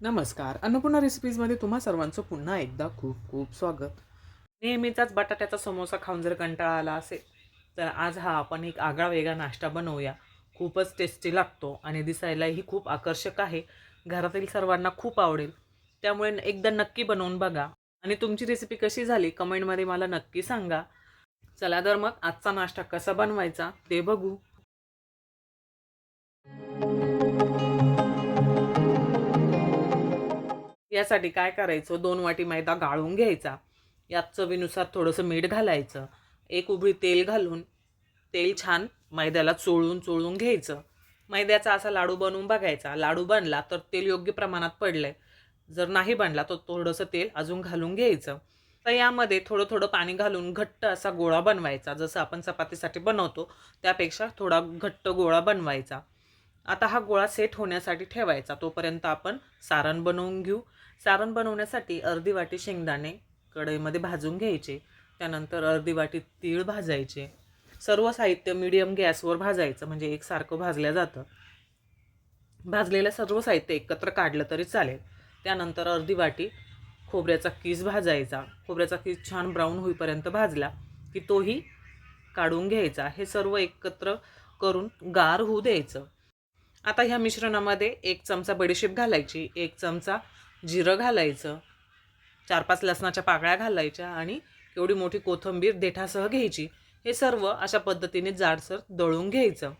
नमस्कार. अन्नपूर्णा रेसिपीजमध्ये तुम्हा सर्वांचं पुन्हा एकदा खूप खूप स्वागत. नेहमीचाच बटाट्याचा समोसा खाऊन जर कंटाळा आला असेल तर आज हा आपण एक आगळा वेगळा नाश्ता बनवूया. खूपच टेस्टी लागतो आणि दिसायलाही खूप आकर्षक आहे. घरातील सर्वांना खूप आवडेल. त्यामुळे एकदा नक्की बनवून बघा. आणि तुमची रेसिपी कशी झाली कमेंटमध्ये मला नक्की सांगा. चला तर मग आजचा नाश्ता कसा बनवायचा ते बघू. यासाठी काय करायचं? दोन वाटी मैदा गाळून घ्यायचा. यात चवीनुसार थोडंसं मीठ घालायचं. एक उभळी तेल घालून तेल छान मैद्याला चोळून चोळून घ्यायचं. मैद्याचा असा लाडू बनवून बघायचा. लाडू बनला तर तेल योग्य प्रमाणात पडलंय. जर नाही बनला तर थोडंसं तेल अजून घालून घ्यायचं. तर यामध्ये थोडं थोडं पाणी घालून घट्ट असा गोळा बनवायचा. जसं आपण चपातीसाठी बनवतो त्यापेक्षा थोडा घट्ट गोळा बनवायचा. आता हा गोळा सेट होण्यासाठी ठेवायचा. तोपर्यंत आपण सारण बनवून घेऊ. सारण बनवण्यासाठी अर्धी वाटी शेंगदाणे कढईमध्ये भाजून घ्यायचे. त्यानंतर अर्धी वाटी तीळ भाजायचे. सर्व साहित्य मिडियम गॅसवर भाजायचं म्हणजे एकसारखं भाजलं जातं. भाजलेलं सर्व साहित्य एकत्र काढलं तरी चालेल. त्यानंतर अर्धी वाटी खोबऱ्याचा किस भाजायचा. खोबऱ्याचा किस छान ब्राऊन होईपर्यंत भाजला की तोही काढून घ्यायचा. हे सर्व एकत्र करून गार होऊ द्यायचं. आता ह्या मिश्रणामध्ये एक चमचा बडीशेप घालायची एक चमचा जिरं घालायचं चार पाच लसणाच्या पाकळ्या घालायच्या आणि एवढी मोठी कोथिंबीर देठासह घ्यायची. हे सर्व अशा पद्धतीने जाडसर दळून घ्यायचं.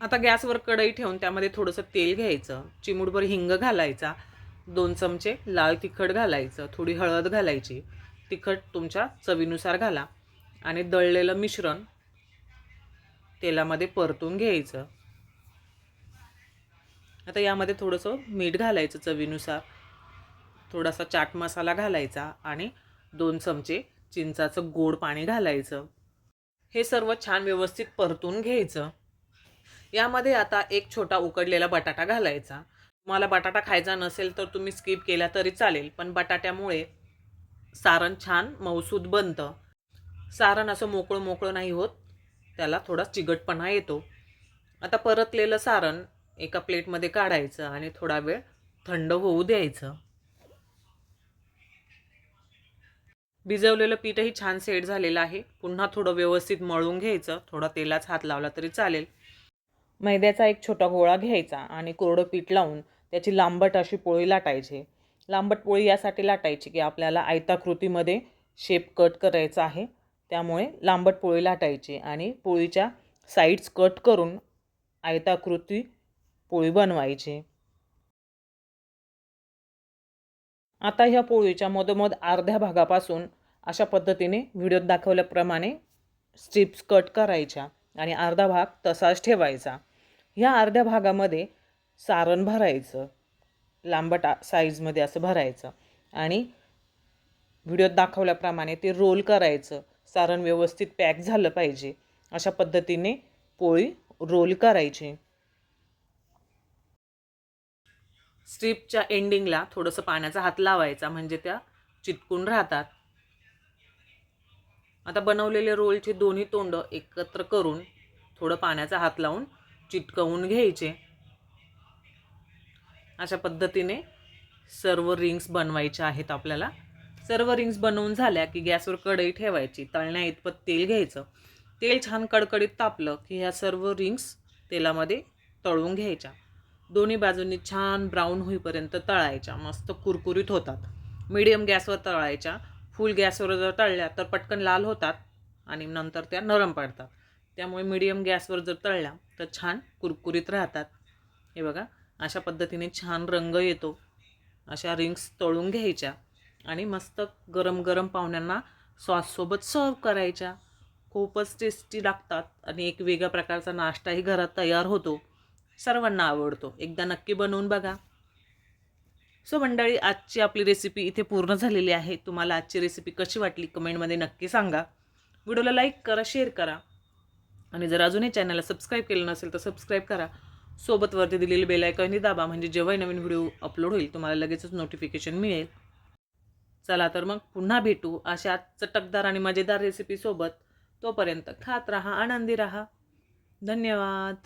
आता गॅसवर कढई ठेवून त्यामध्ये थोडंसं तेल घ्यायचं चिमूटभर हिंग घालायचा दोन चमचे लाल तिखट घालायचं थोडी हळद घालायची तिखट तुमच्या चवीनुसार घाला आणि दळलेलं मिश्रण तेलामध्ये परतून घ्यायचं. आता यामध्ये थोडंसं मीठ घालायचं चवीनुसार. थोडासा चाट मसाला घालायचा आणि दोन चमचे चिंचाचं गोड पाणी घालायचं. हे सर्व छान व्यवस्थित परतून घ्यायचं. यामध्ये आता एक छोटा उकडलेला बटाटा घालायचा. तुम्हाला बटाटा खायचा नसेल तर तुम्ही स्किप केला तरी चालेल पण बटाट्यामुळे सारण छान मौसूद बनतं. सारण असं मोकळं मोकळं नाही होत त्याला थोडा चिगटपणा येतो. आता परतलेलं सारण एका प्लेटमध्ये काढायचं आणि थोडा वेळ थंड होऊ द्यायचं. भिजवलेलं पीठही छान सेट झालेलं आहे. पुन्हा थोडं व्यवस्थित मळून घ्यायचं. थोडा तेलाच हात लावला तरी चालेल. मैद्याचा एक छोटा गोळा घ्यायचा आणि कोरडं पीठ लावून त्याची लांबट अशी पोळी लाटायची. लांबट पोळी यासाठी लाटायची की आपल्याला आयताकृतीमध्ये शेप कट करायचा आहे. त्यामुळे लांबट पोळी लाटायची आणि पोळीच्या साईड्स कट करून आयताकृती पोळी बनवायची. आता ह्या पोळीच्या मधोमध अर्ध्या भागापासून अशा पद्धतीने व्हिडिओत दाखवल्याप्रमाणे स्ट्रिप्स कट करायच्या आणि अर्धा भाग तसाच ठेवायचा. ह्या अर्ध्या भागामध्ये सारण भरायचं. लांबट साईजमध्ये असं भरायचं आणि व्हिडिओत दाखवल्याप्रमाणे ते रोल करायचं. सारण व्यवस्थित पॅक झालं पाहिजे. अशा पद्धतीने पोळी रोल करायची. स्ट्रीपच्या एंडिंगला थोडंसं पाण्याचा हात लावायचा म्हणजे त्या चिटकून राहतात. आता बनवलेले रोलचे दोन्ही तोंड एकत्र करून थोडं पाण्याचा हात लावून चिटकवून घ्यायचे. अशा पद्धतीने सर्व रिंग्स बनवायच्या आहेत आपल्याला. सर्व रिंग्स बनवून झाल्या की गॅसवर कढई ठेवायची तळण्या इतपत तेल घ्यायचं. तेल छान कडकडीत तापलं की ह्या सर्व रिंग्स तेलामध्ये तळून घ्यायच्या. दोन्ही बाजूंनी छान ब्राऊन होईपर्यंत तळायच्या. मस्त कुरकुरीत होतात. मीडियम गॅसवर तळायच्या. फुल गॅसवर जर तळल्या तर पटकन लाल होतात आणि नंतर त्या नरम पडतात. त्यामुळे मीडियम गॅसवर जर तळल्या तर छान कुरकुरीत राहतात. हे बघा अशा पद्धतीने छान रंग येतो. अशा रिंग्स तळून घ्यायच्या आणि मस्त गरम गरम पाहुण्यांना सॉससोबत सर्व करायच्या. खूपच टेस्टी लागतात आणि एक वेगळ्या प्रकारचा नाश्ताही घरात तयार होतो. सर्वांना आवडतो. एकदा नक्की बनवून बघा. सो मंडळी आजची आपली रेसिपी इथे पूर्ण झालेली आहे. तुम्हाला आजची रेसिपी कशी वाटली कमेंटमध्ये नक्की सांगा. व्हिडिओला लाईक करा शेअर करा. आणि जर अजूनही चॅनलला सबस्क्राईब केलं नसेल तर सबस्क्राईब करा. सोबत वरती दिलेली बेल आयकॉनही दाबा म्हणजे जेव्हाही नवीन व्हिडिओ अपलोड होईल तुम्हाला लगेचच नोटिफिकेशन मिळेल. चला तर मग पुन्हा भेटू अशा चटकदार आणि मजेदार रेसिपीसोबत तोपर्यंत खात राहा आनंदी राहा. धन्यवाद.